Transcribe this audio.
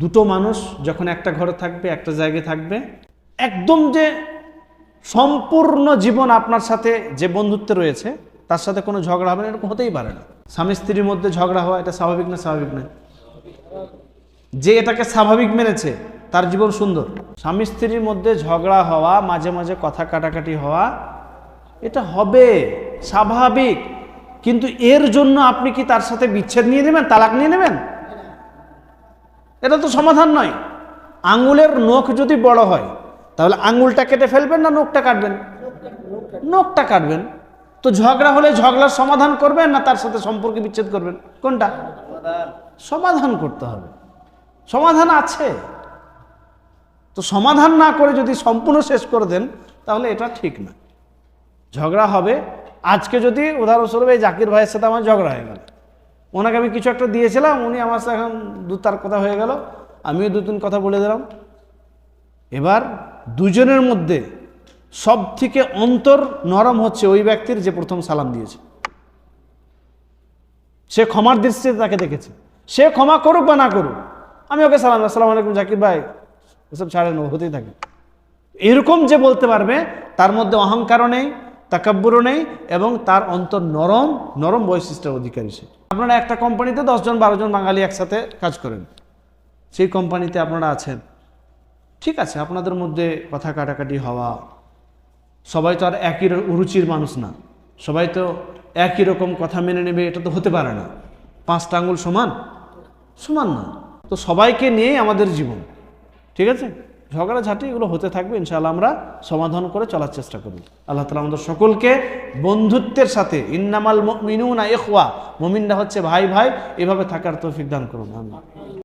দুটো মানুষ যখন একটা ঘরে থাকবে, একটা জায়গায় থাকবে, একদম যে সম্পূর্ণ জীবন আপনার সাথে যে বন্ধুত্ব রয়েছে, তার সাথে কোনো ঝগড়া হবে না, এরকম হতেই পারে না। স্বামী স্ত্রীর মধ্যে ঝগড়া হওয়া, এটা স্বাভাবিক না স্বাভাবিক নয়? যে এটাকে স্বাভাবিক মেনেছে, তার জীবন সুন্দর। স্বামী স্ত্রীর মধ্যে ঝগড়া হওয়া, মাঝে মাঝে কথা কাটাকাটি হওয়া, এটা হবে, স্বাভাবিক। কিন্তু এর জন্য আপনি কি তার সাথে বিচ্ছেদ নিয়ে নেবেন, তালাক নিয়ে নেবেন? এটা তো সমাধান নয়। আঙুলের নখ যদি বড় হয়, তাহলে আঙুলটা কেটে ফেলবেন না নখটা কাটবেন? নখটা কাটবেন। তো ঝগড়া হলে ঝগড়ার সমাধান করবেন না তার সাথে সম্পর্কে বিচ্ছেদ করবেন? কোনটা? সমাধান করতে হবে। সমাধান আছে। তো সমাধান না করে যদি সম্পূর্ণ শেষ করে দেন, তাহলে এটা ঠিক না। ঝগড়া হবে। আজকে যদি উদাহরণস্বরূপ এই জাকির ভাইয়ের সাথে আমার ঝগড়া হয়ে গেল। ওনাকে আমি কিছু একটা দিয়েছিলাম, উনি আমার সাথে এখন দু তার কথা হয়ে গেল, আমিও দু তিন কথা বলে দিলাম। এবার দুজনের মধ্যে সব থেকে অন্তর নরম হচ্ছে ওই ব্যক্তির যে প্রথম সালাম দিয়েছে। সে ক্ষমার দৃষ্টিতে তাকে দেখেছে। সে ক্ষমা করুক বা না করুক, আমি ওকে সালাম, আসসালামু আলাইকুম জাকির ভাই, এসব ছাড়েন হতেই থাকে। এরকম যে বলতে পারবে, তার মধ্যে অহংকারও নেই তাকাব্বুরও নেই এবং তার অন্তর নরম নরম বৈশিষ্ট্যের অধিকারী সে। আপনারা একটা কোম্পানিতে দশজন বারো জন বাঙালি একসাথে কাজ করেন। সেই কোম্পানিতে আপনারা আছেন। ঠিক আছে, আপনাদের মধ্যে কথা কাটাকাটি হওয়া, সবাই তো আর একই রুচির মানুষ না। সবাই তো একই রকম কথা মেনে নেবে, এটা তো হতে পারে না। পাঁচটা আঙুল সমান? সমান না। তো সবাইকে নিয়েই আমাদের জীবন। ঠিক আছে? ঝগড়াঝাটি এগুলো হতে থাকবে, ইনশাআল্লাহ আমরা সমাধান করে চলার চেষ্টা করব। আল্লাহ তালা আমাদের সকলকে বন্ধুত্বের সাথে, ইন্নামাল মিনুনা এখওয়া মমিনরা হচ্ছে ভাই ভাই, এভাবে থাকার তৌফিক দান করুন